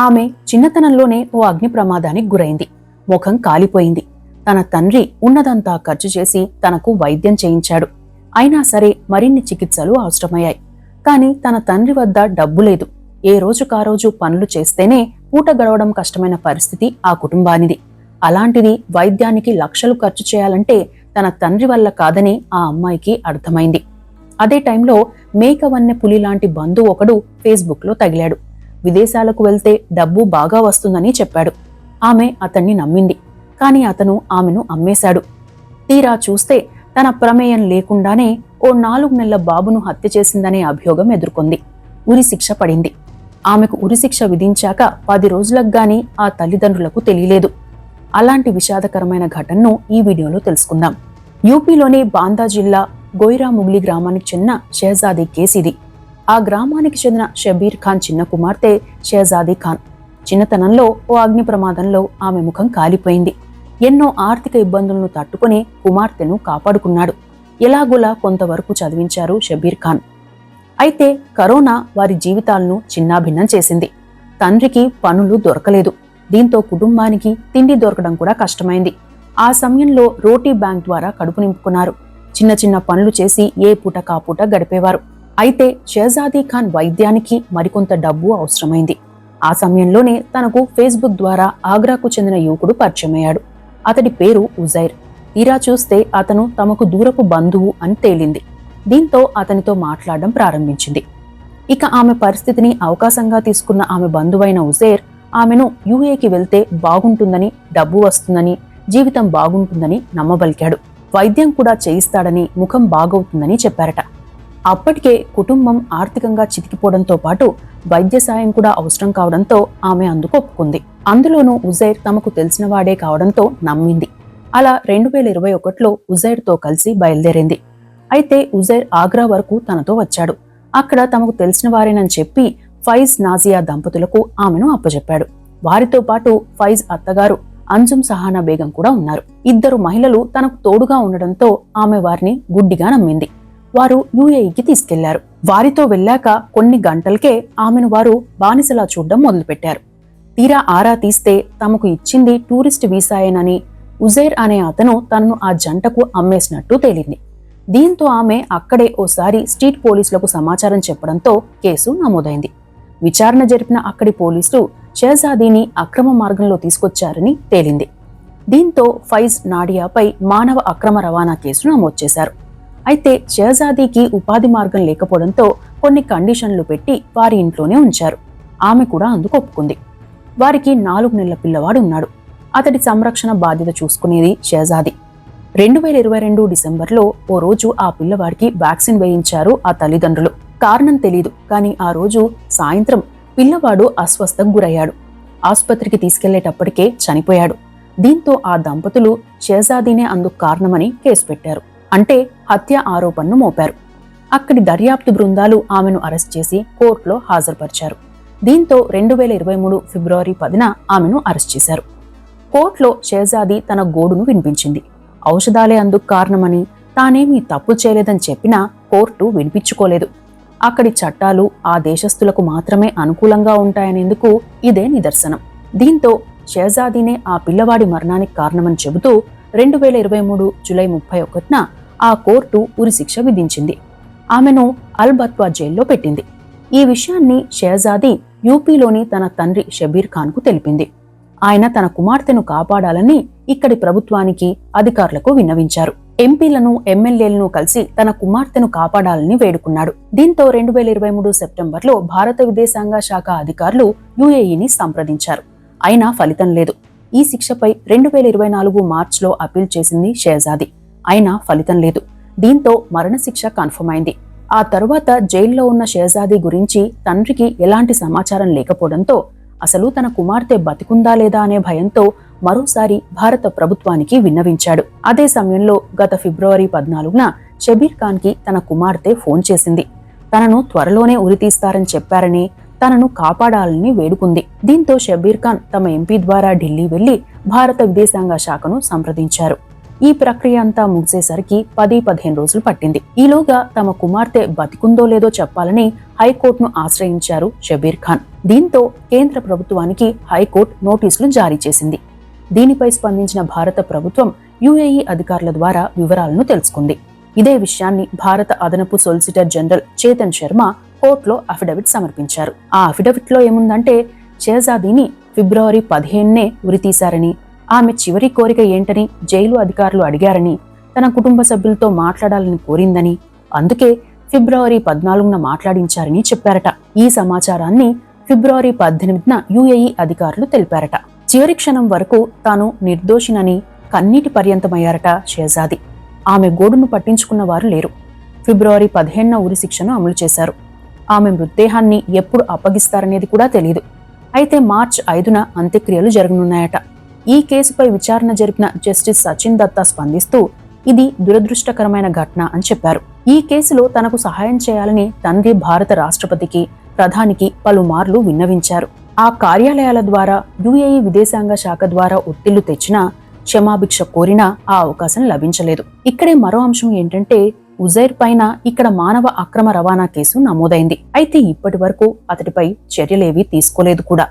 ఆమె చిన్నతనంలోనే ఓ అగ్ని ప్రమాదానికి గురైంది. ముఖం కాలిపోయింది. తన తండ్రి ఉన్నదంతా ఖర్చు చేసి తనకు వైద్యం చేయించాడు. అయినా సరే మరిన్ని చికిత్సలు అవసరమయ్యాయి. కాని తన తండ్రి వద్ద డబ్బు లేదు. ఏ రోజు కారోజు పనులు చేస్తేనే పూట గడవడం కష్టమైన పరిస్థితి ఆ కుటుంబానిది. అలాంటిది వైద్యానికి లక్షలు ఖర్చు చేయాలంటే తన తండ్రి వల్ల కాదని ఆ అమ్మాయికి అర్థమైంది. అదే టైంలో మేకవన్నె పులి లాంటి బంధువు ఒకడు ఫేస్బుక్లో తగిలాడు. విదేశాలకు వెళ్తే డబ్బు బాగా వస్తుందని చెప్పాడు. ఆమె అతన్ని నమ్మింది. కాని అతను ఆమెను అమ్మేశాడు. తీరా చూస్తే తన ప్రమేయం లేకుండానే ఓ నాలుగు నెలల బాబును హత్య చేసిందనే అభియోగం ఎదుర్కొంది. ఉరిశిక్ష పడింది. ఆమెకు ఉరిశిక్ష విధించాక పది రోజులకు గాని ఆ తల్లిదండ్రులకు తెలియలేదు. అలాంటి విషాదకరమైన ఘటనను ఈ వీడియోలో తెలుసుకుందాం. యూపీలోని బాందా జిల్లా గోయిరాముగ్లి గ్రామానికి చెందిన షెహజాదీ కేసు ఇది. ఆ గ్రామానికి చెందిన షబీర్ ఖాన్ చిన్న కుమార్తె షహజాదీ ఖాన్. చిన్నతనంలో ఓ అగ్ని ప్రమాదంలో ఆమె ముఖం కాలిపోయింది. ఎన్నో ఆర్థిక ఇబ్బందులను తట్టుకుని కుమార్తెను కాపాడుకున్నాడు. ఎలాగోలా కొంతవరకు చదివించారు షబీర్ ఖాన్. అయితే కరోనా వారి జీవితాలను చిన్నాభిన్నం చేసింది. తండ్రికి పనులు దొరకలేదు. దీంతో కుటుంబానికి తిండి దొరకడం కూడా కష్టమైంది. ఆ సమయంలో రోటీ బ్యాంక్ ద్వారా కడుపు నింపుకున్నారు. చిన్న చిన్న పనులు చేసి ఏ పూట కాపూట గడిపేవారు. అయితే షహజాదీ ఖాన్ వైద్యానికి మరికొంత డబ్బు అవసరమైంది. ఆ సమయంలోనే తనకు ఫేస్బుక్ ద్వారా ఆగ్రాకు చెందిన యువకుడు పరిచయమయ్యాడు. అతడి పేరు ఉజైర్. తీరా చూస్తే అతను తమకు దూరపు బంధువు అని తేలింది. దీంతో అతనితో మాట్లాడడం ప్రారంభించింది. ఇక ఆమె పరిస్థితిని అవకాశంగా తీసుకున్న ఆమె బంధువైన ఉజైర్ ఆమెను యుఏకి వెళ్తే బాగుంటుందని డబ్బు వస్తుందని జీవితం బాగుంటుందని నమ్మబలికాడు. వైద్యం కూడా చేయిస్తాడని ముఖం బాగవుతుందని చెప్పారట. అప్పటికే కుటుంబం ఆర్థికంగా చితికిపోవడంతో పాటు వైద్య సాయం కూడా అవసరం కావడంతో ఆమె అందుకు ఒప్పుకుంది. అందులోనూ ఉజైర్ తమకు తెలిసిన వాడే కావడంతో నమ్మింది. అలా రెండు వేల ఇరవై ఒకటిలో ఉజైర్తో కలిసి బయలుదేరింది. అయితే ఉజైర్ ఆగ్రా వరకు తనతో వచ్చాడు. అక్కడ తమకు తెలిసిన వారేనని చెప్పి ఫైజ్ నాజియా దంపతులకు ఆమెను అప్పచెప్పాడు వారితో పాటు ఫైజ్ అత్తగారు అంజుమ్ సహానా బేగం కూడా ఉన్నారు. ఇద్దరు మహిళలు తనకు తోడుగా ఉండడంతో ఆమె వారిని గుడ్డిగా నమ్మింది. వారు యుఏఈకి తీసుకెళ్ళారు. వారితో వెళ్ళాక కొన్ని గంటలకే ఆమెను వారు బానిసలా చూడడం మొదలుపెట్టారు. తీరా ఆరా తీస్తే తమకు ఇచ్చింది టూరిస్ట్ వీసాయేనని ఉజైర్ అనే అతను తనను ఆ జంటకు అమ్మేసినట్టు తేలింది. దీంతో ఆమె అక్కడే ఓసారి స్ట్రీట్ పోలీసులకు సమాచారం చెప్పడంతో కేసు నమోదైంది. విచారణ జరిపిన అక్కడి పోలీసులు షెహజాదీని అక్రమ మార్గంలో తీసుకొచ్చారని తేలింది. దీంతో ఫైజ్ నాడియాపై మానవ అక్రమ రవాణా కేసు నమోదు చేశారు. అయితే షహజాదీకి ఉపాధి మార్గం లేకపోవడంతో కొన్ని కండిషన్లు పెట్టి వారి ఇంట్లోనే ఉంచారు. ఆమె కూడా అందుకు ఒప్పుకుంది. వారికి నాలుగు నెలల పిల్లవాడు ఉన్నాడు. అతడి సంరక్షణ బాధ్యత చూసుకునేది షహజాది. రెండు వేల ఇరవై రెండు డిసెంబర్లో ఓ రోజు ఆ పిల్లవాడికి వ్యాక్సిన్ వేయించారు ఆ తల్లిదండ్రులు. కారణం తెలియదు కానీ ఆ రోజు సాయంత్రం పిల్లవాడు అస్వస్థకు గురయ్యాడు. ఆసుపత్రికి తీసుకెళ్ళేటప్పటికే చనిపోయాడు. దీంతో ఆ దంపతులు షేజాదీనే అందుకు కారణమని కేసు పెట్టారు. అంటే హత్య ఆరోపణను మోపారు. అక్కడి దర్యాప్తు బృందాలు ఆమెను అరెస్ట్ చేసి కోర్టులో హాజరుపరిచారు. దీంతో రెండు వేల ఇరవై మూడు ఫిబ్రవరి పదిన ఆమెను అరెస్ట్ చేశారు. కోర్టులో షేజాది తన గోడును వినిపించింది. ఔషధాలే అందుకు కారణమని తానేమీ తప్పు చేయలేదని చెప్పినా కోర్టు వినిపించుకోలేదు. అక్కడి చట్టాలు ఆ దేశస్థులకు మాత్రమే అనుకూలంగా ఉంటాయనేందుకు ఇదే నిదర్శనం. దీంతో షేజాదీనే ఆ పిల్లవాడి మరణానికి కారణమని చెబుతూ రెండు వేల ఇరవై మూడు జులై ముప్పై ఒకటిన ఆ కోర్టు ఉరిశిక్ష విధించింది. ఆమెను అల్బత్వా జైల్లో పెట్టింది. ఈ విషయాన్ని షేజాది యూపీలోని తన తండ్రి షబీర్ ఖాన్కు తెలిపింది. ఆయన తన కుమార్తెను కాపాడాలని ఇక్కడి ప్రభుత్వానికి అధికారులకు విన్నవించారు. ఎంపీలను ఎమ్మెల్యేలను కలిసి తన కుమార్తెను కాపాడాలని వేడుకున్నాడు. దీంతో రెండు వేల ఇరవై మూడు సెప్టెంబర్లో భారత విదేశాంగ శాఖ అధికారులు యుఏఈని సంప్రదించారు. అయినా ఫలితం లేదు. ఈ శిక్షపై రెండు వేల ఇరవై నాలుగు మార్చిలో అప్పీల్ చేసింది షేజాది అయినా ఫలితం లేదు. దీంతో మరణశిక్ష కన్ఫర్మ్ అయింది ఆ తరువాత జైల్లో ఉన్న షేజాది గురించి తండ్రికి ఎలాంటి సమాచారం లేకపోవడంతో అసలు తన కుమార్తె బతికుందా లేదా అనే భయంతో మరోసారి భారత ప్రభుత్వానికి విన్నవించాడు. అదే సమయంలో గత ఫిబ్రవరి పద్నాలుగున షబీర్ ఖాన్కి తన కుమార్తె ఫోన్ చేసింది. తనను త్వరలోనే ఉరితీస్తారని చెప్పారని తనను కాపాడాలని వేడుకుంది. దీంతో షబీర్ ఖాన్ తమ ఎంపీ ద్వారా ఢిల్లీ వెళ్ళి భారత విదేశాంగ శాఖను సంప్రదించారు. ఈ ప్రక్రియ అంతా ముగిసేసరికి పది పదిహేను రోజులు పట్టింది. ఈలోగా తమ కుమార్తె బతికుందో లేదో చెప్పాలని హైకోర్టును ఆశ్రయించారు షబీర్ ఖాన్. దీంతో కేంద్ర ప్రభుత్వానికి హైకోర్టు నోటీసులు జారీ చేసింది. దీనిపై స్పందించిన భారత ప్రభుత్వం యుఏఈ అధికారుల ద్వారా వివరాలను తెలుసుకుంది. ఇదే విషయాన్ని భారత అదనపు సొలిసిటర్ జనరల్ చేతన్ శర్మ కోర్టులో అఫిడవిట్ సమర్పించారు. ఆ అఫిడవిట్లో ఏముందంటే షెహజాదీని ఫిబ్రవరి పదిహేనునే ఉరితీశారని ఆమె చివరి కోరిక ఏంటని జైలు అధికారులు అడిగారని తన కుటుంబ సభ్యులతో మాట్లాడాలని కోరిందని అందుకే ఫిబ్రవరి పద్నాలుగున మాట్లాడించారని చెప్పారట. ఈ సమాచారాన్ని ఫిబ్రవరి పద్దెనిమిదిన యుఏఈ అధికారులు తెలిపారట. చివరి క్షణం వరకు తాను నిర్దోషినని కన్నీటి పర్యంతమయ్యారట షేజాది ఆమె గోడును పట్టించుకున్న వారు లేరు. ఫిబ్రవరి పదిహేనున ఉరి శిక్షను అమలు చేశారు. ఆమె మృతదేహాన్ని ఎప్పుడు అప్పగిస్తారనేది కూడా తెలియదు అయితే మార్చ్ ఐదున అంత్యక్రియలు జరగనున్నాయట. ఈ కేసుపై విచారణ జరిపిన జస్టిస్ సచిన్ దత్తా స్పందిస్తూ ఇది దురదృష్టకరమైన ఘటన అని చెప్పారు. ఈ కేసులో తనకు సహాయం చేయాలని తండ్రి భారత రాష్ట్రపతికి ప్రధానికి పలుమార్లు విన్నవించారు. ఆ కార్యాలయాల ద్వారా యుఏఈ విదేశాంగ శాఖ ద్వారా ఒత్తిళ్ళు తెచ్చినా క్షమాభిక్ష కోరినా ఆ అవకాశం లభించలేదు. ఇక్కడే మరో అంశం ఏంటంటే ఉజైర్ పైన ఇక్కడ మానవ అక్రమ రవాణా కేసు నమోదైంది. అయితే ఇప్పటి వరకు అతడిపై చర్యలేవీ తీసుకోలేదు కూడా.